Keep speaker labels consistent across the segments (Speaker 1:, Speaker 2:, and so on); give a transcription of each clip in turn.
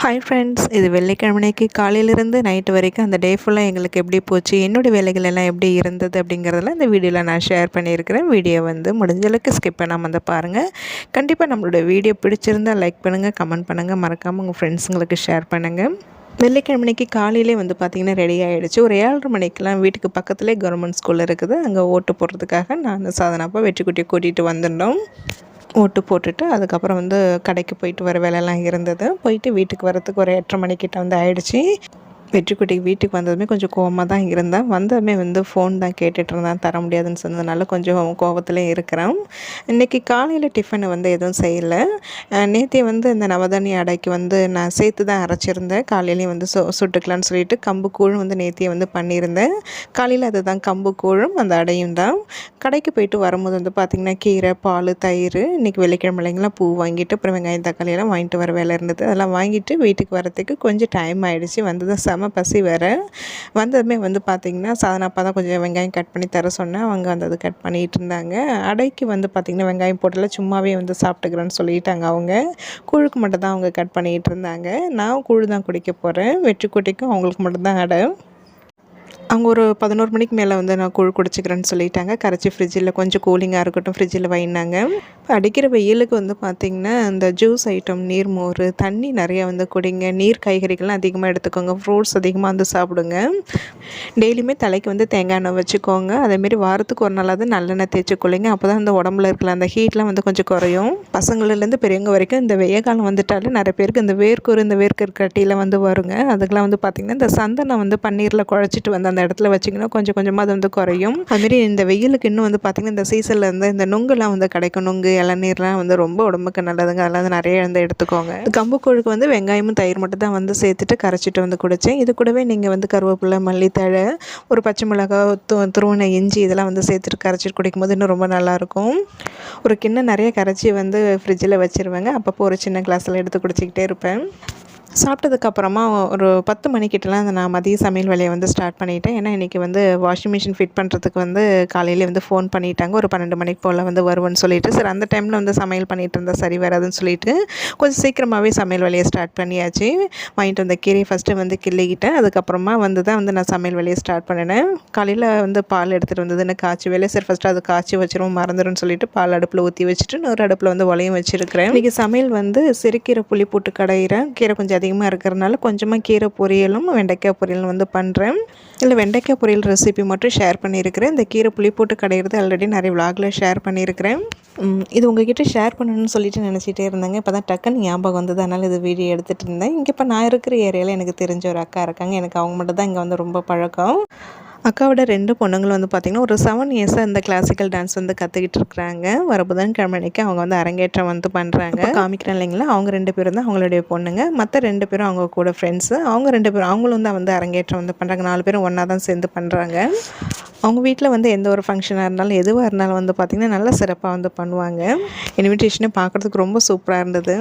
Speaker 1: Hi friends இது வெள்ளிக்கிழமைக்கு காலையிலேருந்து night வரைக்கும் அந்த டே ஃபுல்லாக எங்களுக்கு எப்படி போச்சு என்னுடைய வேலைகள் எல்லாம் எப்படி இருந்தது அப்படிங்கிறதெல்லாம் இந்த வீடியோவில் நான் ஷேர் பண்ணியிருக்கிறேன். வீடியோ வந்து முடிஞ்சளவுக்கு ஸ்கிப் பண்ணாமல் வந்து பாருங்கள் கண்டிப்பாக நம்மளோட வீடியோ பிடிச்சிருந்தால் லைக் பண்ணுங்கள் கமெண்ட் பண்ணுங்கள் மறக்காமல் உங்கள் ஃப்ரெண்ட்ஸுங்களுக்கு ஷேர் பண்ணுங்கள் வெள்ளிக்கிழமைக்கு காலையிலே வந்து பார்த்திங்கன்னா ரெடி ஆகிடுச்சு ஒரு ஏழரை மணிக்கெலாம் வீட்டுக்கு பக்கத்துலேயே கவர்மெண்ட் ஸ்கூல் இருக்குது. அங்கே ஓட்டு போடுறதுக்காக நான் சாதனாப்பா வெற்றிக்குட்டியை கூட்டிகிட்டு வந்துட்டோம் ஓட்டு போட்டுட்டு அதுக்கப்புறம் வந்து கடைக்கு போயிட்டு வர வேலையெல்லாம் இருந்தது. போயிட்டு வீட்டுக்கு வரத்துக்கு ஒரு எட்டரை மணிக்கிட்ட வந்து ஆயிடுச்சு. வெற்றிக்குட்டி வீட்டுக்கு வந்ததுமே கொஞ்சம் கோவமாக தான் இருந்தேன். வந்ததுமே வந்து ஃபோன் தான் கேட்டுட்டு இருந்தேன். தர முடியாதுன்னு சொன்னதுனால கொஞ்சம் கோவத்தில் இருக்கிறேன். இன்றைக்கி காலையில் டிஃபனை வந்து எதுவும் செய்யலை. நேற்றே வந்து இந்த நவதானி அடைக்கு வந்து நான் சேர்த்து தான் அரைச்சிருந்தேன். காலையிலேயும் வந்து சு சுட்டுக்கலான்னு சொல்லிட்டு கம்பு கூழும் வந்து நேத்தியை வந்து பண்ணியிருந்தேன். காலையில் அது தான் கம்பு கூழும் அந்த அடையும் தான். கடைக்கு போயிட்டு வரும்போது வந்து பார்த்திங்கன்னா கீரை பால் தயிர் இன்றைக்கி வெள்ளிக்கிழமைலாம் பூ வாங்கிட்டு அப்புறம் வெங்காயம் தக்காளியெல்லாம் வாங்கிட்டு வர வேலை இருந்தது. அதெல்லாம் வாங்கிட்டு வீட்டுக்கு வரத்துக்கு கொஞ்சம் டைம் ஆகிடுச்சு வந்தது செம பசி வேறு. வந்ததுமே வந்து பார்த்திங்கன்னா சாதனாப்பா தான் கொஞ்சம் வெங்காயம் கட் பண்ணி தர சொன்னேன். அவங்க வந்து அது கட் பண்ணிகிட்டு இருந்தாங்க. அடைக்கு வந்து பார்த்திங்கன்னா வெங்காயம் போட்டல சும்மாவே வந்து சாப்பிட்டுக்கிறேன்னு சொல்லிட்டாங்க அவங்க. கூழுக்கு மட்டும் தான் அவங்க கட் பண்ணிகிட்டு இருந்தாங்க. நான் கூழ் தான் குடிக்க போகிறேன் வெற்றி குட்டிக்கும் அவங்களுக்கு மட்டும்தான் அடை. அவங்க ஒரு பதினோரு மணிக்கு மேலே வந்து நான் கூழ் குடிச்சிக்கிறேன்னு சொல்லிட்டாங்க. கரைச்சி ஃப்ரிட்ஜில் கொஞ்சம் கூலிங்காக இருக்கட்டும் ஃப்ரிட்ஜில் வைனாங்க. இப்போ அடிக்கிற வெயிலுக்கு வந்து பார்த்திங்கன்னா இந்த ஜூஸ் ஐட்டம் நீர் மோர் தண்ணி நிறையா வந்து குடிங்க. நீர் காய்கறிகள்லாம் அதிகமாக எடுத்துக்கோங்க. ஃப்ரூட்ஸ் அதிகமாக வந்து சாப்பிடுங்க. டெய்லியுமே தலைக்கு வந்து தேங்காய் எண்ணெய் வச்சுக்கோங்க. அதேமாரி வாரத்துக்கு ஒரு நாளாவது நல்லெண்ணெய் தேய்ச்சி கொள்ளுங்க அப்போ தான் இந்த உடம்புல இருக்கிற அந்த ஹீட்லாம் வந்து கொஞ்சம் குறையும். பசங்களிலேருந்து பெரியவங்க வரைக்கும் இந்த வெய்ய காலம் வந்துட்டாலே நிறைய பேருக்கு இந்த வேர்க்கூறு இந்த வேர்க்கர் கட்டியில் வந்து வருங்க. அதுக்கெலாம் வந்து பார்த்திங்கன்னா இந்த சந்தனம் வந்து பன்னீரில் குழச்சிட்டு வந்து அந்த இடத்துல வச்சிங்கன்னா கொஞ்சம் கொஞ்சமாக அது வந்து குறையும். அதுமாரி இந்த வெயிலுக்கு இன்னும் வந்து பார்த்திங்கன்னா இந்த சீசனில் இருந்து இந்த நுங்குலாம் வந்து கிடைக்கும். நுங்கு இளநீர்லாம் வந்து ரொம்ப உடம்புக்கு நல்லதுங்க. அதெல்லாம் வந்து நிறைய வந்து எடுத்துக்கோங்க. கம்பு கூழுக்கு வந்து வெங்காயமும் தயிர் மட்டும் தான் வந்து சேர்த்துட்டு கரைச்சிட்டு வந்து குடித்தேன் இது கூடவே நீங்கள் வந்து கருவேப்பிலை மல்லித்தழை ஒரு பச்சை மிளகா து துருவனை இஞ்சி இதெல்லாம் வந்து சேர்த்துட்டு கரைச்சிட்டு குடிக்கும்போது இன்னும் ரொம்ப நல்லாயிருக்கும் ஒரு கிண்ணம் நிறைய கரைச்சி வந்து ஃப்ரிட்ஜில் வச்சுருவேங்க. அப்பப்போ ஒரு சின்ன கிளாஸில் எடுத்து குடிச்சிக்கிட்டே இருப்பேன். சாப்பிட்டதுக்கப்புறமா ஒரு பத்து மணிக்கிட்டலாம் நான் மதிய சமையல் வேலையை வந்து ஸ்டார்ட் பண்ணிட்டேன். ஏன்னா இன்றைக்கி வந்து வாஷிங் மிஷின் ஃபிட் பண்ணுறதுக்கு வந்து காலையில் வந்து ஃபோன் பண்ணிட்டாங்க. ஒரு பன்னெண்டு மணிக்கு போல் வந்து வருவேன்னு சொல்லிட்டு சரி அந்த டைமில் வந்து சமையல் பண்ணிகிட்டு இருந்தால் சரி வராதுன்னு சொல்லிட்டு கொஞ்சம் சீக்கிரமாகவே சமையல் வேலையை ஸ்டார்ட் பண்ணியாச்சு. வாங்கிட்டு வந்த கீரையை ஃபஸ்ட்டு வந்து கிள்ளிக்கிட்டேன். அதுக்கப்புறமா வந்து தான் வந்து நான் சமையல் வேலையை ஸ்டார்ட் பண்ணினேன். காலையில் வந்து பால் எடுத்துகிட்டு வந்ததுன்னு காய்ச்சி வேலை. சரி ஃபஸ்ட்டு அது காய்ச்சி வச்சிரும் மறந்துடும் சொல்லிட்டு பால் அடுப்பில் ஊற்றி வச்சுட்டு இன்னொரு அடுப்பில் வந்து உலையும் வச்சுருக்கிறேன். இன்றைக்கி சமையல் வந்து சிறுக்கீரை புளி போட்டு கடையிறேன் கீரை கொஞ்சம் அதிகமாக இருக்கிறனால கொஞ்சமாக கீரை பொரியலும் வெண்டைக்காய் பொரியலும் வந்து பண்ணுறேன் இல்லை வெண்டைக்காய் பொரியல் ரெசிபி மட்டும் ஷேர் பண்ணியிருக்கிறேன். இந்த கீரை புளி போட்டு கடையிறது ஆல்ரெடி நிறைய விளாகில் ஷேர் பண்ணியிருக்கிறேன். இது உங்ககிட்ட ஷேர் பண்ணணும்னு சொல்லிட்டு நினச்சிட்டே இருந்தாங்க. இப்போ தான் டக்குன்னு ஞாபகம் வந்தது. அதனால் இது வீடியோ எடுத்துகிட்டு இருந்தேன். இங்கே இப்போ நான் இருக்கிற ஏரியாவில் எனக்கு தெரிஞ்ச ஒரு அக்கா இருக்காங்க. எனக்கு அவங்க மட்டும் தான் இங்கே வந்து ரொம்ப பழக்கம். அக்காவோட ரெண்டு பொண்ணுங்களும் வந்து பார்த்திங்கன்னா ஒரு செவன் இயர்ஸாக இந்த கிளாசிக்கல் டான்ஸ் வந்து கற்றுக்கிட்டு இருக்கிறாங்க. வர புதன்கிழமை அன்றைக்கி அவங்க வந்து அரங்கேற்றம் வந்து பண்ணுறாங்க காமிக்கிறேன் இல்லைங்களா? அவங்க ரெண்டு பேரும் தான் அவங்களுடைய பொண்ணுங்க. மற்ற ரெண்டு பேரும் அவங்க கூட ஃப்ரெண்ட்ஸு அவங்க ரெண்டு பேரும் அவங்களும் தான் வந்து அரங்கேற்றம் வந்து பண்ணுறாங்க நாலு பேரும் ஒன்றா தான் சேர்ந்து பண்ணுறாங்க அவங்க வீட்டில் வந்து எந்த ஒரு ஃபங்க்ஷனாக இருந்தாலும் எதுவாக இருந்தாலும் வந்து பார்த்திங்கன்னா நல்லா சிறப்பாக வந்து பண்ணுவாங்க. இன்விடேஷனை பார்க்குறதுக்கு ரொம்ப சூப்பராக இருந்தது.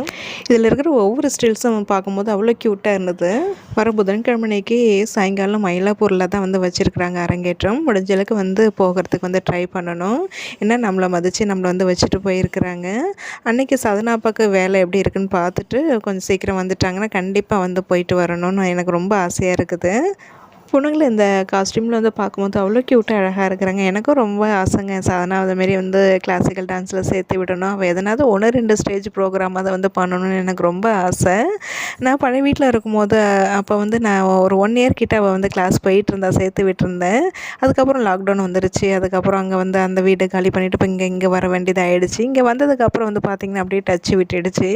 Speaker 1: இதில் இருக்கிற ஒவ்வொரு ஸ்டில்ஸும் பார்க்கும்போது அவ்வளோ க்யூட்டாக இருந்தது. வர புதன்கிழமைக்கு சாயங்காலம் மயிலாப்பூரில் தான் வந்து வச்சுருக்குறாங்க. நாங்கள் அரங்கேற்றம். முடிஞ்சளவுக்கு வந்து போகிறதுக்கு வந்து ட்ரை பண்ணணும். ஏன்னா நம்மளை மதித்து நம்மளை வந்து வச்சுட்டு போயிருக்கிறாங்க. அன்றைக்கி சதனாப்பாக்கு வேலை எப்படி இருக்குன்னு பார்த்துட்டு கொஞ்சம் சீக்கிரம் வந்துட்டாங்கன்னா கண்டிப்பாக வந்து போயிட்டு வரணும்னு எனக்கு ரொம்ப ஆசையாக இருக்குது. பொண்ணுங்களை இந்த காஸ்டியூமில் வந்து பார்க்கும்போது அவ்வளோ க்யூட்டாக அழகாக இருக்கிறாங்க. எனக்கும் ரொம்ப ஆசைங்க. சாதனா அதுமாரி வந்து கிளாசிக்கல் டான்ஸில் சேர்த்து விடணும். அவள் எதனாவது ஒன்று ரெண்டு ஸ்டேஜ் ப்ரோக்ராம் அதை வந்து பண்ணணும்னு எனக்கு ரொம்ப ஆசை. நான் பழைய வீட்டில் இருக்கும்போது அப்போ வந்து நான் ஒரு ஒன் இயர் கிட்ட அவள் வந்து கிளாஸ் போயிட்டு இருந்தா சேர்த்து விட்டுருந்தேன். அதுக்கப்புறம் லாக்டவுன் வந்துருச்சு. அதுக்கப்புறம் அங்கே வந்து அந்த வீடு காலி பண்ணிவிட்டு இப்போ இங்கே இங்கே வர வேண்டியதாகிடுச்சு இங்கே வந்ததுக்கப்புறம் வந்து பார்த்திங்கன்னா அப்படியே டச்சு விட்டுடுச்சு.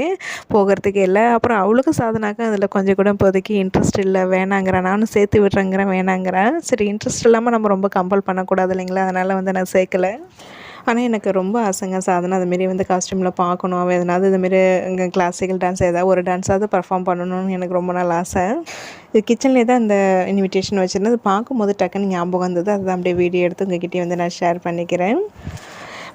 Speaker 1: போகிறதுக்கு இல்லை. அப்புறம் அவளுக்கும் சாதனாக்கும் அதில் கொஞ்சம் கூட இப்போதைக்கு இன்ட்ரெஸ்ட் இல்லை. வேணாங்கிறேன். நானும் சேர்த்து வேணாங்கிறேன். சரி இன்ட்ரெஸ்ட் இல்லாமல் நம்ம ரொம்ப கம்பல் பண்ணக்கூடாது இல்லைங்களா? அதனால் வந்து நான் சேர்க்கலை. ஆனால் எனக்கு ரொம்ப ஆசைங்க சாதனை அதுமாரி வந்து காஸ்டியூமில் பார்க்கணும். அவள் எதனாவது இதுமாரி இங்கே கிளாசிக்கல் டான்ஸ் ஏதாவது ஒரு டான்ஸாவது பர்ஃபார்ம் பண்ணணும்னு எனக்கு ரொம்ப நாள் ஆசை. இது கிச்சன்லேயே தான் அந்த இன்விடேஷன் வச்சுருந்தது பார்க்கும்போது டக்குன்னு ஞாபகம் வந்தது. அதுதான் அப்படியே வீடியோ எடுத்து உங்ககிட்டே வந்து நான் ஷேர் பண்ணிக்கிறேன்.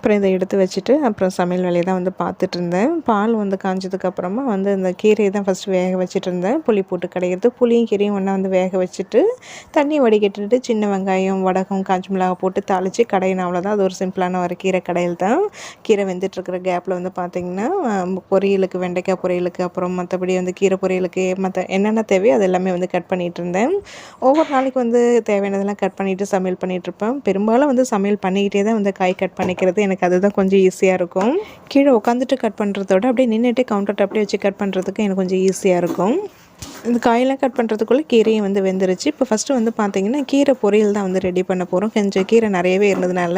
Speaker 1: அப்புறம் இதை எடுத்து வச்சுட்டு அப்புறம் சமையல் வேலையை தான் வந்து பார்த்துட்டு இருந்தேன் பால் வந்து காஞ்சதுக்கப்புறமா வந்து இந்த கீரையை தான் ஃபஸ்ட்டு வேக வச்சுட்டு இருந்தேன் புளி போட்டு கிடைக்கிறது புளியும் கீரையும் ஒன்றா வந்து வேக வச்சுட்டு தண்ணி வடிகட்டிட்டு சின்ன வெங்காயம் வடகம் காஞ்சி மிளகா போட்டு தாளித்து கடையின அவ்வளோதான் அது ஒரு சிம்பிளான ஒரு கீரை கடையில் தான். கீரை வெந்துட்டுருக்கிற கேப்பில் வந்து பார்த்திங்கன்னா பொரியலுக்கு வெண்டைக்காய் பொரியலுக்கு அப்புறம் மற்றபடி வந்து கீரை பொரியலுக்கு மற்ற என்னென்ன தேவையோ அது எல்லாமே வந்து கட் பண்ணிகிட்டு இருந்தேன் ஒவ்வொரு நாளைக்கு வந்து தேவையானதெல்லாம் கட் பண்ணிவிட்டு சமையல் பண்ணிகிட்ருப்பேன் பெரும்பாலும் வந்து சமையல் பண்ணிக்கிட்டே தான் வந்து காய் கட் பண்ணிக்கிறது. எனக்கு எனக்கு அதுதான் கொஞ்சம் ஈஸியாக இருக்கும். கீழே உட்காந்துட்டு கட் பண்ணுறதோட அப்படியே நின்றுட்டு கவுண்டர் அப்படியே வச்சு கட் பண்ணுறதுக்கு எனக்கு கொஞ்சம் ஈஸியாக இருக்கும். இந்த காயெல்லாம் கட் பண்ணுறதுக்குள்ளே கீரையும் வந்து வெந்துருச்சு. இப்போ ஃபஸ்ட்டு வந்து பார்த்திங்கன்னா கீரை பொரியல் தான் வந்து ரெடி பண்ண போகிறோம் கொஞ்சம் கீரை நிறையவே இருந்ததுனால.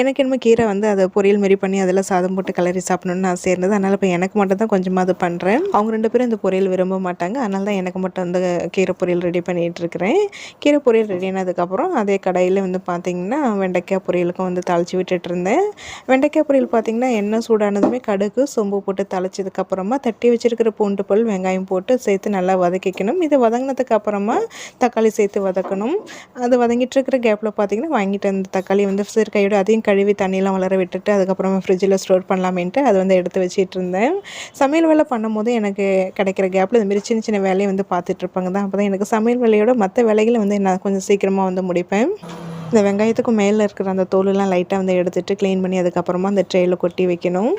Speaker 1: எனக்கு என்னமோ கீரை வந்து அதை பொரியல் மாரி பண்ணி அதில் சாதம் போட்டு கலரி சாப்பிடணும்னு ஆசை இருந்தது. அதனால் இப்போ எனக்கு மட்டும் தான் கொஞ்சமாக அது பண்ணுறேன் அவங்க ரெண்டு பேரும் இந்த பொரியல் விரும்ப மாட்டாங்க. அதனால தான் எனக்கு மட்டும் அந்த கீரை பொரியல் ரெடி பண்ணிகிட்டு இருக்கிறேன். கீரை பொரியல் ரெடி ஆனதுக்கப்புறம் அதே கடையில் வந்து பார்த்திங்கன்னா வெண்டைக்காய் பொரியலுக்கும் வந்து தாளித்து விட்டுட்டு இருந்தேன். வெண்டைக்காய் பொரியல் பார்த்திங்கன்னா எண்ணெய் சூடானதுமே கடுகு சொம்பு போட்டு தாளிச்சதுக்கப்புறமா தட்டி வச்சுருக்கிற பூண்டு பல் வெங்காயம் போட்டு சேர்த்து நல்லா வதக்கிக்கணும். இது வதங்கினதுக்கு அப்புறமா தக்காளி சேர்த்து வதக்கணும். அது வதங்கிட்டு இருக்கிற கேப்பில் பார்த்தீங்கன்னா வாங்கிட்டு அந்த தக்காளி வந்து சிறு அதையும் கழுவி தண்ணியெலாம் வளர விட்டுட்டு அதுக்கப்புறமா ஃப்ரிட்ஜில் ஸ்டோர் பண்ணலாமேன்ட்டு அதை வந்து எடுத்து வச்சுட்டு இருந்தேன் சமையல் வேலை பண்ணும்போது எனக்கு கிடைக்கிற கேப்பில் இதுமாரி சின்ன சின்ன வேலையை வந்து பார்த்துட்ருப்பாங்க தான் அப்போ தான் எனக்கு சமையல் வேலையோட மற்ற வேலைகளை வந்து நான் கொஞ்சம் சீக்கிரமாக வந்து முடிப்பேன். இந்த வெங்காயத்துக்கும் மேலே இருக்கிற அந்த தோலெல்லாம் லைட்டாக வந்து எடுத்துகிட்டு க்ளீன் பண்ணி அதுக்கப்புறமா அந்த ட்ரெயில் கொட்டி வைக்கணும்.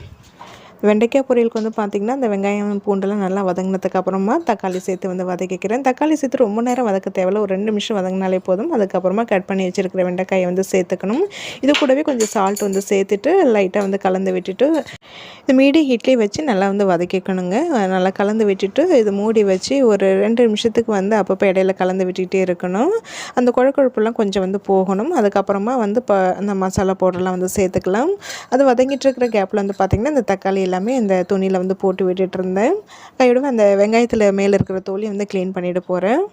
Speaker 1: வெண்டைக்காய் பொரியலுக்கு வந்து பார்த்திங்கன்னா அந்த வெங்காயம் பூண்டெல்லாம் நல்லா வதங்கினதுக்கு அப்புறமா தக்காளி சேர்த்து வந்து வதக்கிக்கிறேன் தக்காளி சேர்த்து ரொம்ப நேரம் வதக்க தேவையில்ல. ஒரு ரெண்டு நிமிஷம் வதங்கினாலே போதும். அதுக்கப்புறமா கட் பண்ணி வச்சுருக்கிற வெண்டைக்காயை வந்து சேர்த்துக்கணும். இது கூடவே கொஞ்சம் சால்ட் வந்து சேர்த்துட்டு லைட்டாக வந்து கலந்து விட்டுட்டு இது மீடியம் ஹீட்லேயே வச்சு நல்லா வந்து வதக்கிக்கணுங்க. நல்லா கலந்து விட்டுட்டு இது மூடி வச்சு ஒரு ரெண்டு நிமிஷத்துக்கு வந்து அப்பப்போ இடையில கலந்து விட்டுக்கிட்டே இருக்கணும். அந்த குழக்கொழுப்புலாம் கொஞ்சம் வந்து போகணும். அதுக்கப்புறமா வந்து இப்போ அந்த மசாலா பவுடர்லாம் வந்து சேர்த்துக்கலாம். அது வதங்கிட்டு இருக்கிற கேப்பில் வந்து பார்த்திங்கன்னா இந்த தக்காளி எல்லாமே இந்த துணியில் வந்து போட்டு விட்டுட்டு இருந்தேன். கையோட அந்த வெங்காயத்தில் மேலே இருக்கிற தோலி வந்து க்ளீன் பண்ணிவிட்டு போகிறேன்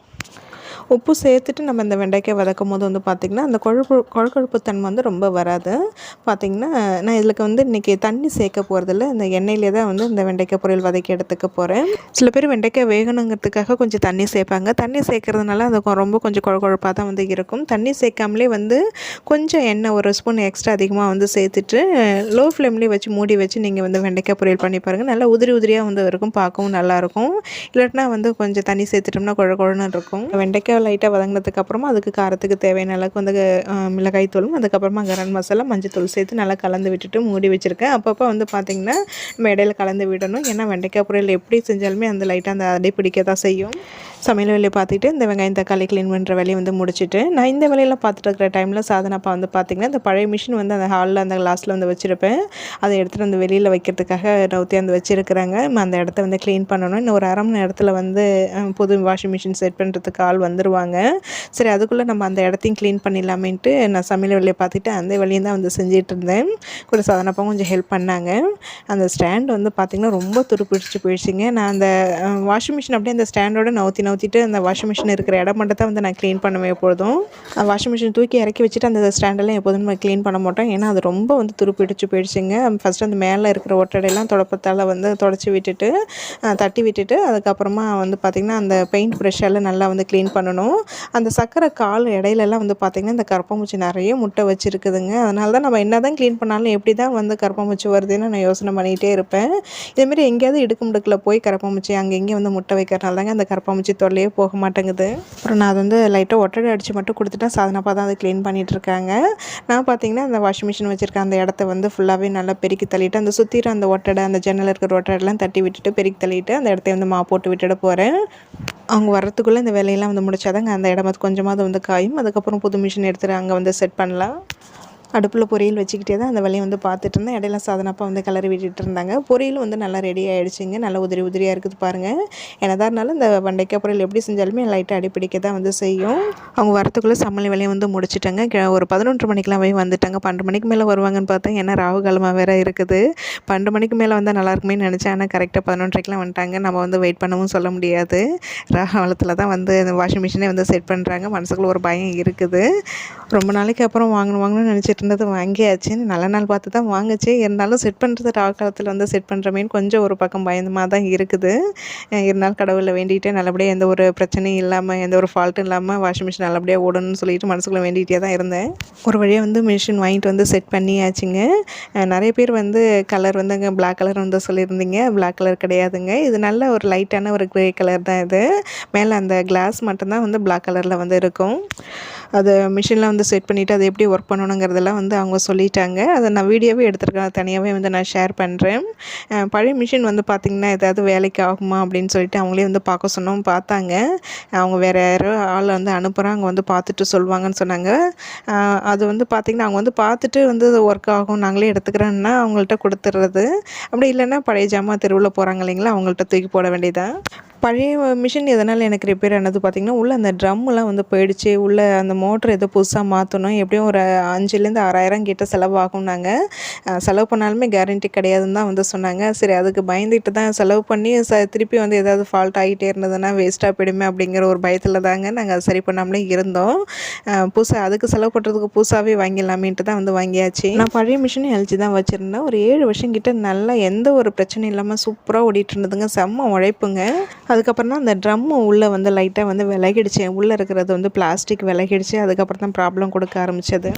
Speaker 1: உப்பு சேர்த்துட்டு நம்ம இந்த வெண்டைக்காய் வதக்கும் போது வந்து பார்த்திங்கன்னா அந்த கொழுப்பு குழக்கொழுப்பு தன்மை வந்து ரொம்ப வராது. பார்த்திங்கன்னா நான் இதுக்கு வந்து இன்றைக்கி தண்ணி சேர்க்க போகிறதில்ல இந்த எண்ணெயிலே தான் வந்து இந்த வெண்டைக்காய் பொரியல் வதக்கி எடுத்துக்க போகிறேன் சில பேர் வெண்டைக்காய் வேகணுங்கிறதுக்காக கொஞ்சம் தண்ணி சேர்ப்பாங்க. தண்ணி சேர்க்கறதுனால அது ரொம்ப கொஞ்சம் குழப்பாக தான் வந்து இருக்கும். தண்ணி சேர்க்காமலே வந்து கொஞ்சம் எண்ணெய் ஒரு ஸ்பூன் எக்ஸ்ட்ரா அதிகமாக வந்து சேர்த்துட்டு லோ ஃப்ளேம்லேயே வச்சு மூடி வச்சு நீங்கள் வந்து வெண்டைக்காய் பொரியல் பண்ணி பாருங்கள் நல்லா உதிரி உதிரியாக வந்து இருக்கும். பார்க்கவும் நல்லாயிருக்கும் இல்லாட்டினா வந்து கொஞ்சம் தண்ணி சேர்த்துட்டோம்னா குழ குழன்னு இருக்கும். வெண்டைக்காய் லைட்டாக வதங்கினதுக்கு அப்புறமா அதுக்கு காரத்துக்கு தேவையான அளவுக்கு வந்து மிளகாய் தூளும் அதுக்கப்புறமா கரம் மசாலா மஞ்சள் தூள் சேர்த்து நல்லா கலந்து விட்டுட்டு மூடி வச்சுருக்கேன். அப்பப்போ வந்து பார்த்திங்கன்னா நம்ம இடையில கலந்து விடணும். ஏன்னா வெண்டைக்காய் பொரியல் எப்படி செஞ்சாலுமே அந்த லைட்டாக அந்த அடை பிடிக்க தான் செய்யும். சமையல் வேலையை பார்த்துட்டு இந்த வெங்காயம் தக்காளி க்ளீன் பண்ணுற வேலையை வந்து முடிச்சுட்டு நான் இந்த வேலையெல்லாம் பார்த்துட்டு இருக்கிற டைமில் சாதனப்பா வந்து பார்த்திங்கன்னா இந்த பழைய மிஷின் வந்து அந்த ஹாலில் அந்த கிளாஸில் வந்து வச்சுருப்பேன். அதை எடுத்துகிட்டு வந்து வெளியில் வைக்கிறதுக்காக நவுத்தி வந்து வச்சுருக்குறாங்க. அந்த இடத்த வந்து க்ளீன் பண்ணணும். இன்னும் ஒரு அரை மணி நேரத்தில் வந்து புது வாஷிங் மிஷின் செட் பண்ணுறதுக்கு ஆள் வந்துடுவாங்க சரி அதுக்குள்ளே நம்ம அந்த இடத்தையும் க்ளீன் பண்ணிடலாமேன்ட்டு நான் சமையல் வேலையை பார்த்துட்டு அந்த வேலையும் தான் வந்து செஞ்சிட்டு இருந்தேன். கூட சாதனப்பாவும் கொஞ்சம் ஹெல்ப் பண்ணாங்க. அந்த ஸ்டாண்ட் வந்து பார்த்திங்கன்னா ரொம்ப துருப்பிடிச்சு போயிடுச்சுங்க. நான் அந்த வாஷிங் மிஷின் அப்படியே அந்த ஸ்டாண்டோட நவுத்தி நவுத்தி ஊற்றிட்டு அந்த வாஷிங் மிஷின் இருக்கிற இடம் மட்டும் தான் வந்து நான் க்ளீன் பண்ணுவேன் எப்பொழுதும். வாஷிங் மிஷின் தூக்கி இறக்கி வச்சுட்டு அந்த ஸ்டாண்டெல்லாம் எப்போதும் நம்ம க்ளீன் பண்ண மாட்டோம். ஏன்னா அது ரொம்ப வந்து துருப்பிடிச்சு போயிடுச்சுங்க. ஃபஸ்ட்டு அந்த மேலே இருக்கிற ஒட்டடையெல்லாம் தொடப்பத்தால் வந்து தொடச்சி விட்டுட்டு தட்டி விட்டுட்டு அதுக்கப்புறமா வந்து பார்த்திங்கன்னா அந்த பெயிண்ட் ப்ரெஷ்ஷால் நல்லா வந்து க்ளீன் பண்ணணும். அந்த சக்கரை கால் இடையிலலாம் வந்து பார்த்திங்கன்னா இந்த கரப்பாம்பூச்சி நிறைய முட்டை வச்சுருக்குதுங்க. அதனால தான் நம்ம என்ன தான் க்ளீன் பண்ணாலும் எப்படி தான் வந்து கரப்பாம்பூச்சி வருதுன்னு நான் யோசனை பண்ணிகிட்டே இருப்பேன். இதேமாரி எங்கேயாவது இடுக்கு முடுக்கில் போய் கரப்பாம்பூச்சி அங்கங்கே வந்து முட்டை வைக்கிறனால தாங்க அந்த கரப்பாம்பூச்சி தொல்லையே போக மாட்டேங்குது. அப்புறம் நான் அது வந்து லைட்டாக ஒட்டடை அடித்து மட்டும் கொடுத்துட்டேன். சாதனப்பா தான் அதை க்ளீன் பண்ணிகிட்ருக்காங்க நான் பார்த்தீங்கன்னா அந்த வாஷிங் மிஷின் வச்சுருக்க அந்த இடத்த வந்து ஃபுல்லாகவே நல்லா பெருக்கி தள்ளிட்டு அந்த சுற்றிற அந்த ஒட்டடை அந்த ஜன்னல் இருக்கிற ஒட்டடைலாம் தட்டி விட்டுட்டு பெருக்கி தள்ளிட்டு அந்த இடத்த வந்து மா போட்டு விட்டுட போகிறேன் அவங்க வர்றதுக்குள்ளே இந்த வேலையெல்லாம் வந்து முடிச்சாதாங்க அந்த இடம் கொஞ்சமாவது வந்து காயும். அதுக்கப்புறம் புது மிஷின் எடுத்துகிட்டு அங்கே வந்து செட் பண்ணலாம். அடுப்பில் பொரியல் வச்சுக்கிட்டே தான் அந்த வேலையை வந்து பார்த்துட்டு இருந்தேன் இடையில சாதனப்பா வந்து கிளறி விட்டுட்டு இருந்தாங்க பொரியல் வந்து நல்லா ரெடி ஆகிடுச்சிங்க நல்லா உதிரி உதிரியாக இருக்குது பாருங்கள் என்னதான் இருந்தாலும் இந்த வெண்டைக்காய் பொரியல் எப்படி செஞ்சாலுமே லைட்டாக அடிப்பிடிக்க தான் வந்து செய்யும். அவங்க வரத்துக்குள்ளே சமையல் வேலையை வந்து முடிச்சிட்டாங்க. ஒரு பதினொன்று மணிக்கெலாம் போய் வந்துட்டாங்க. பன்னெண்டு மணிக்கு மேலே வருவாங்கன்னு பார்த்தா ஏன்னா ராகு காலமாக வேறு இருக்குது. பன்னெண்டு மணிக்கு மேலே வந்தால் நல்லாயிருக்குமே நினச்சேன். ஆனால் கரெக்டாக பதினொன்றரைக்கெலாம் வந்துட்டாங்க. நம்ம வந்து வெயிட் பண்ணவும் சொல்ல முடியாது. ராகாலத்தில் தான் வந்து அந்த வாஷிங் மிஷினே வந்து செட் பண்ணுறாங்க மனசுக்குள்ளே ஒரு பயம் இருக்குது. ரொம்ப நாளைக்கு அப்புறம் வாங்கணும் வாங்கணும்னு நினச்சிட்டு இருந்தது வாங்கியாச்சு. நல்ல நாள் பார்த்து தான் வாங்குச்சு. இருந்தாலும் செட் பண்ணுறது ராகு காலத்தில் வந்து செட் பண்ணுறமேன்னு கொஞ்சம் ஒரு பக்கம் பயந்தமாக தான் இருக்குது. இருந்தாலும் கடவுளில் வேண்டிகிட்டே நல்லபடியாக எந்த ஒரு பிரச்சனையும் இல்லாமல் எந்த ஒரு ஃபால்ட்டும் இல்லாமல் வாஷிங் மிஷின் நல்லபடியாக ஓடணும்னு சொல்லிட்டு மனசுக்குள்ளே வேண்டிகிட்டே தான் இருந்தேன். ஒரு வழியாக வந்து மிஷின் வாங்கிட்டு வந்து செட் பண்ணியாச்சுங்க. நிறைய பேர் வந்து கலர் வந்து அங்கே பிளாக் கலர் வந்து சொல்லியிருந்தீங்க. பிளாக் கலர் கிடையாதுங்க. இது நல்ல ஒரு லைட்டான ஒரு க்ரே கலர் தான் இது. மேலே அந்த கிளாஸ் மட்டும்தான் வந்து பிளாக் கலரில் வந்து இருக்கும். அதை மிஷினில் வந்து செட் பண்ணிவிட்டு அதை எப்படி ஒர்க் பண்ணணுங்கிறதெல்லாம் வந்து அவங்க சொல்லிட்டாங்க. அதை நான் வீடியோவே எடுத்துருக்கேன். தனியாகவே வந்து நான் ஷேர் பண்ணுறேன் பழைய மிஷின் வந்து பார்த்திங்கன்னா ஏதாவது வேலைக்கு ஆகுமா அப்படின்னு சொல்லிட்டு அவங்களே வந்து பார்க்க சொன்னோம். பார்த்தாங்க. அவங்க வேறு யாரோ ஆள் வந்து அனுப்புகிறாங்க வந்து பார்த்துட்டு சொல்லுவாங்கன்னு சொன்னாங்க. அது வந்து பார்த்திங்கன்னா அவங்க வந்து பார்த்துட்டு வந்து ஒர்க் ஆகும். நாங்களே எடுத்துக்கிறோன்னா அவங்கள்ட்ட கொடுத்துட்றது அப்படி இல்லைன்னா பழைய ஜாமான் தெருவில் போகிறாங்க இல்லைங்களா? அவங்கள்ட்ட தூக்கி போட வேண்டியதான் பழைய மிஷின் எதனால் எனக்கு ரிப்பேர் ஆனது பார்த்திங்கன்னா உள்ளே அந்த ட்ரம்மெலாம் வந்து போயிடுச்சு. உள்ளே அந்த மோட்ரு எதோ புதுசாக மாற்றணும் எப்படியும் ஒரு அஞ்சுலேருந்து ஆறாயிரம் கிட்ட செலவாகும்னாங்க. நாங்கள் செலவு பண்ணாலுமே கேரண்டி கிடையாதுன்னு தான் வந்து சொன்னாங்க. சரி அதுக்கு பயந்துட்டு தான் செலவு பண்ணி ச திருப்பி வந்து ஏதாவது ஃபால்ட் ஆகிட்டே இருந்ததுன்னா வேஸ்ட்டாக போயிடுமே அப்படிங்கிற ஒரு பயத்தில் தாங்க நாங்கள் சரி பண்ணாமலே இருந்தோம். புதுசாக அதுக்கு செலவு பண்ணுறதுக்கு புதுசாகவே வாங்கிடலாமேன்ட்டு தான் வந்து வாங்கியாச்சு. நான் பழைய மிஷினும் எல்ஜி தான் வச்சுருந்தேன். ஒரு ஏழு வருஷம் கிட்ட நல்லா எந்த ஒரு பிரச்சனையும் இல்லாமல் சூப்பராக ஓடிட்டு இருந்ததுங்க. செம்ம உழைப்புங்க. அதுக்கப்புறம் தான் அந்த ட்ரம்மு உள்ளே வந்து லைட்டாக வந்து விலகிடுச்சு. உள்ளே இருக்கிறது வந்து பிளாஸ்டிக் விலகிடுச்சு. அதுக்கப்புறம் தான் ப்ராப்ளம் கொடுக்க ஆரம்பிச்சது.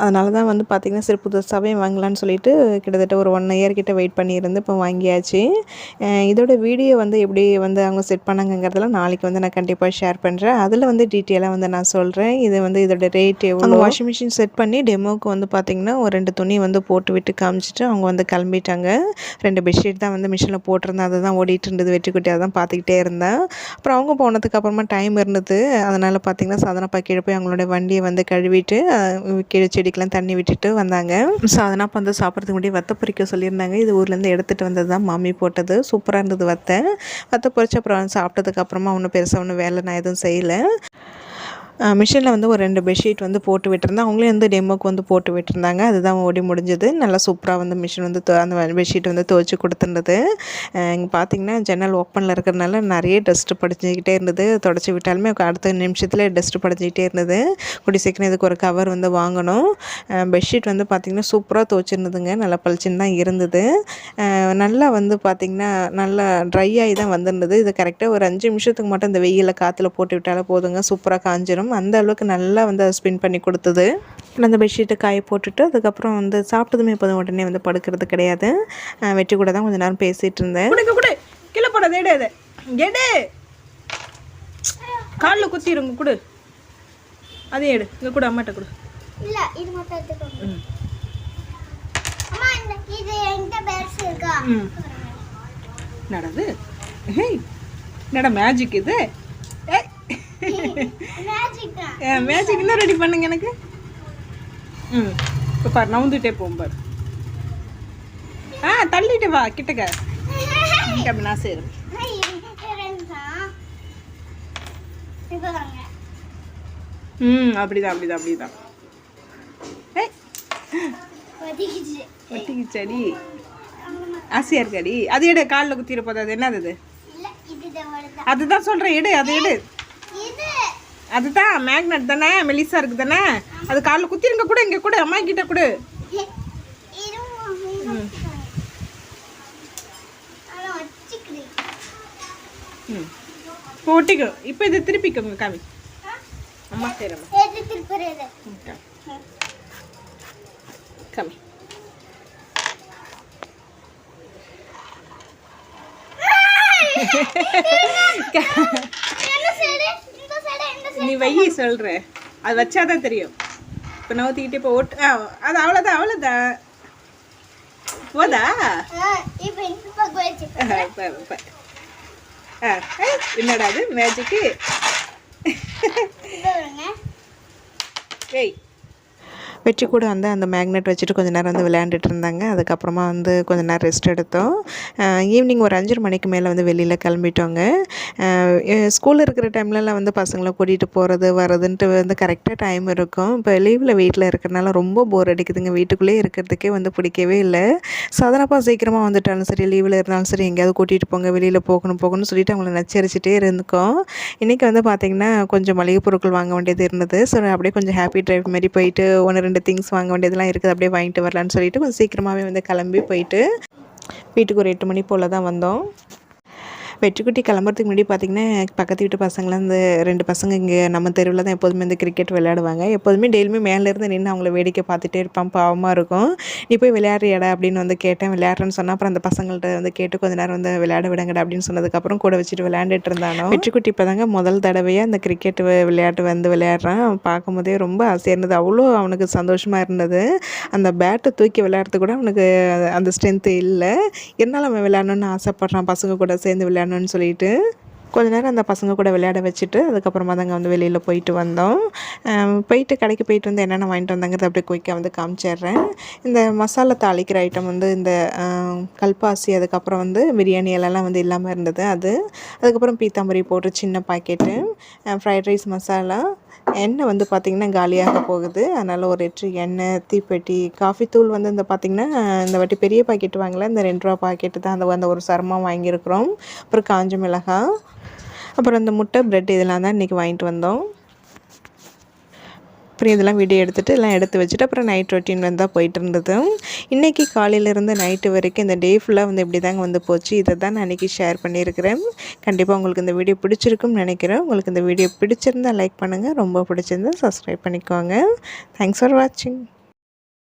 Speaker 1: அதனால தான் வந்து பார்த்திங்கன்னா சரி புதுசாகவே வாங்கலாம்னு சொல்லிட்டு கிட்டத்தட்ட ஒரு ஒன் இயர் கிட்ட வெயிட் பண்ணியிருந்து இப்போ வாங்கியாச்சு. இதோட வீடியோ வந்து எப்படி வந்து அவங்க செட் பண்ணாங்கங்கிறதெல்லாம் நாளைக்கு வந்து நான் கண்டிப்பாக ஷேர் பண்ணுறேன் அதில் வந்து டீட்டெயிலாக வந்து நான் சொல்கிறேன் இது வந்து இதோட ரேட் எவ்வளோ? வாஷிங் மிஷின் செட் பண்ணி டெமோக்கு வந்து பார்த்திங்கன்னா ஒரு ரெண்டு துணி வந்து போட்டு விட்டு காமிச்சிட்டு அவங்க வந்து கிளம்பிட்டாங்க. ரெண்டு பெட்ஷீட் தான் வந்து மிஷினில் போட்டிருந்தேன். அதை தான் ஓடிட்டு இருந்தது. வெற்றி தான் பார்த்துக்கிட்டே இருந்தேன். அப்புறம் அவங்க போனதுக்கு அப்புறமா டைம் இருந்தது. அதனால் பார்த்திங்கன்னா சாதனப்பா கீழே போய் அவங்களோட வண்டியை வந்து கழுவிட்டு கிழிச்சு செடிக்கெலாம் தண்ணி விட்டுட்டு வந்தாங்க. ஸோ அதனால் வந்து சாப்பிட்றதுக்கு முன்னாடி வத்த பொறிக்க சொல்லியிருந்தாங்க. இது ஊர்லேருந்து எடுத்துகிட்டு வந்தது தான் மாமி போட்டது. சூப்பராக இருந்தது வத்தை. வத்த பொரிச்சு அப்புறம் சாப்பிட்டதுக்கு அப்புறமா ஒன்றும் பெருசாக ஒன்றும் வேலை நான் எதுவும் செய்யலை. மிஷினில் வந்து ஒரு ரெண்டு பெட்ஷீட் வந்து போட்டு விட்டுருந்தேன். அவங்களே வந்து டெமோக்கு வந்து போட்டு விட்டுருந்தாங்க. அதுதான் ஓடி முடிஞ்சது. நல்லா சூப்பராக வந்து மிஷின் வந்து அந்த பெட்ஷீட் வந்து துவைச்சி கொடுத்துருந்தது. இங்கே பார்த்தீங்கன்னா ஜன்னல் ஓப்பனில் இருக்கிறனால நிறைய டஸ்ட்டு படிச்சுக்கிட்டே இருந்தது. தொடச்சி விட்டாலுமே அடுத்த நிமிஷத்தில் டஸ்ட்டு படிச்சுக்கிட்டே இருந்தது. கூடி சீக்கிரம் இதுக்கு ஒரு கவர் வந்து வாங்கணும். பெட்ஷீட் வந்து பார்த்திங்கன்னா சூப்பராக துவைச்சிருந்ததுங்க. நல்லா பளிச்சுன்னு தான் இருந்தது. நல்லா வந்து பார்த்திங்கன்னா நல்லா ட்ரை ஆகி தான் வந்திருந்தது. இது கரெக்டாக ஒரு அஞ்சு நிமிஷத்துக்கு மட்டும் இந்த வெயிலில் காற்றுல போட்டு விட்டாலே போதுங்க. சூப்பராக காஞ்சிடும் அந்த அளவுக்கு நல்லா வந்து அதை ஸ்பின் பண்ணி கொடுத்தது. அந்த பெட்ஷீட்டை காய போட்டுட்டு அதுக்கப்புறம் வந்து சாப்பிட்டதுமே எப்போதும் உடனே வந்து படுக்கிறது கிடையாது. வெற்றி கூட தான் கொஞ்ச நேரம் பேசிகிட்டு இருந்தேன்.
Speaker 2: கீழே போடாத எடு அது எடு காலில் குத்திடுங்க குடு. அதையும் எடு இங்கே கொடு அம்மாட்ட கொடு.
Speaker 3: இல்ல இது மட்டும் எடுத்துக்கோங்க. அம்மா இந்த இது என்கிட்ட பெருசு இருக்கா?
Speaker 2: ம். நடது ஹேய் என்னடா மேஜிக் இது?
Speaker 3: மேஜிக் தான்
Speaker 2: ரெடி பண்ணுங்க எனக்கு. ம் இப்போ பாரு நவுந்துட்டே போகும் பாரு. ஆ தள்ளிட்டு வா கிட்டக்க. அப்படி நான்
Speaker 3: வாங்க.
Speaker 2: ம் அப்படிதான் அப்படிதான் அப்படிதான். ஒட்டிக்கிச்சடி. ஆசையா இருக்காடி. அது எடு காலில் குத்திர போது அது என்னது அது? அதுதான் சொல்கிறேன் எடு அது எடு. அதுதான் மேக்னெட் தானே மெலிசா இருக்கு தானே? அது காலில் குத்திருங்க கூட இங்கே கூட அம்மா கிட்ட கூட.
Speaker 3: இது
Speaker 2: இப்போ இதை இப்போ திருப்பிக்கோங்க காமி அம்மா செய்கிறம்மா காமி
Speaker 3: என்ன சைடு இந்த சைடு இந்த
Speaker 2: நீ வெயி சொல்கிற அது வச்சாதான் தெரியும். இப்போ நவுத்திக்கிட்டே இப்போ ஒட்டு ஆ அது அவ்வளோதான் அவ்வளோதான் போதா? என்னடா அது மேஜிக்கு ஏய்
Speaker 1: வெற்றி கூட வந்து அந்த மேக்னெட் வச்சுட்டு கொஞ்சம் நேரம் வந்து விளையாண்டுட்டு இருந்தாங்க. அதுக்கப்புறமா வந்து கொஞ்சம் நேரம் ரெஸ்ட் எடுத்தோம். ஈவினிங் ஒரு அஞ்சரை மணிக்கு மேலே வந்து வெளியில் கிளம்பிட்டோங்க. ஸ்கூல் இருக்கிற டைம்லலாம் வந்து பசங்களை கூட்டிகிட்டு போகிறது வரதுன்ட்டு வந்து கரெக்டாக டைம் இருக்கும். இப்போ லீவில் வீட்டில் இருக்கிறனால ரொம்ப போர் அடிக்குதுங்க. வீட்டுக்குள்ளேயே இருக்கிறதுக்கே வந்து பிடிக்கவே இல்லை. சாதாரணப்பா சீக்கிரமாக வந்துட்டாலும் சரி லீவில் இருந்தாலும் சரி எங்கேயாவது கூட்டிகிட்டு போங்க வெளியில் போகணும் போகணும்னு சொல்லிட்டு அவங்கள நச்சரிச்சிட்டே இருந்துக்கோம். இன்றைக்கி வந்து பார்த்திங்கன்னா கொஞ்சம் மளிகை பொருட்கள் வாங்க வேண்டியது இருந்தது. ஸோ அப்படியே கொஞ்சம் ஹாப்பி டிரைவ் மாதிரி போயிட்டு ஒன்று ரெண்டு திங்ஸ் வாங்க வேண்டியதெல்லாம் இருக்குது. அப்படியே வாங்கிட்டு வரலான்னு சொல்லிட்டு கொஞ்சம் சீக்கிரமாகவே வந்து கிளம்பி போயிட்டு வீட்டுக்கு ஒரு எட்டு மணி போல் தான் வந்தோம். வெற்றிக்குட்டி கிளம்புறதுக்கு முன்னாடி பார்த்திங்கன்னா பக்கத்து வீட்டு பசங்களாம் இந்த ரெண்டு பசங்க இங்கே நம்ம தெருவில் தான் எப்போதுமே இந்த கிரிக்கெட் விளையாடுவாங்க. எப்போதுமே டெய்லியுமே மேலேருந்து நின்று அவங்கள வேடிக்கை பார்த்துட்டே இருப்பான். பாவமாக இருக்கும். நீ போய் விளையாடுறியாடா? அப்படின்னு வந்து கேட்டேன். விளையாடுறேன்னு சொன்னால் அப்புறம் அந்த பசங்கள்ட்ட வந்து கேட்டு கொஞ்ச நேரம் வந்து விளையாட விடுங்கடா அப்படின்னு சொன்னதுக்கப்புறம் கூட வச்சுட்டு விளையாண்டுட்டு இருந்தானோ. வெற்றிக்குட்டி இப்போ தாங்க முதல் தடவையாக அந்த கிரிக்கெட் விளையாட்டு வந்து விளையாடுறான். பார்க்கும்போதே ரொம்ப ஆசையாக இருந்தது. அவ்வளோ அவனுக்கு சந்தோஷமாக இருந்தது. அந்த பேட்டை தூக்கி விளையாடுறது கூட அவனுக்கு அந்த ஸ்ட்ரென்த்து இல்லை. இருந்தாலும் அவன் விளையாடணும்னு ஆசைப்பட்றான். பசங்க கூட சேர்ந்து பண்ணணும்னு சொல்லிட்டு கொஞ்ச நேரம் அந்த பசங்க கூட விளையாட வச்சுட்டு அதுக்கப்புறமா தாங்க வந்து வெளியில் போயிட்டு வந்தோம். போயிட்டு கடைக்கு போயிட்டு வந்து என்னென்ன வாங்கிட்டு வந்தாங்கிறது அப்படியே குயிக்காக வந்து காமிச்சிடுறேன். இந்த மசாலா தாளிக்கிற ஐட்டம் வந்து இந்த கல்பாசி அதுக்கப்புறம் வந்து பிரியாணி எல்லாம் வந்து இல்லாமல் இருந்தது அது. அதுக்கப்புறம் பீத்தாம்பரி போட்டு சின்ன பாக்கெட்டு ஃப்ரைட் ரைஸ் மசாலா எண்ணெய் வந்து பார்த்திங்கன்னா காலியாக போகுது. அதனால் ஒரு எட்டு எண்ணெய் தீப்பெட்டி காஃபி தூள் வந்து இந்த பார்த்திங்கன்னா இந்த வாட்டி பெரிய பாக்கெட் வாங்கல. இந்த ரெண்டு ரூபா பாக்கெட்டு தான் அந்த அந்த ஒரு சரமாக வாங்கியிருக்கிறோம். அப்புறம் காஞ்ச மிளகாய் அப்புறம் இந்த முட்டை பிரெட் இதெல்லாம் தான் இன்றைக்கி வாங்கிட்டு வந்தோம். அப்புறம் இதெல்லாம் வீடியோ எடுத்துகிட்டு எல்லாம் எடுத்து வச்சுட்டு அப்புறம் நைட் ரொட்டீன் வந்து தான் போயிட்டு இருந்தது இன்றைக்கி காலையிலேருந்து நைட்டு வரைக்கும் இந்த டே ஃபுல்லாக வந்து இப்படி தாங்க வந்து போச்சு. இதை தான் நான் ஷேர் பண்ணியிருக்கிறேன். கண்டிப்பாக உங்களுக்கு இந்த வீடியோ பிடிச்சிருக்கும்னு நினைக்கிறேன். உங்களுக்கு இந்த வீடியோ பிடிச்சிருந்தா லைக் பண்ணுங்கள் ரொம்ப பிடிச்சிருந்தால் சப்ஸ்கிரைப் பண்ணிக்கோங்க. தேங்க்ஸ் ஃபார் வாட்சிங்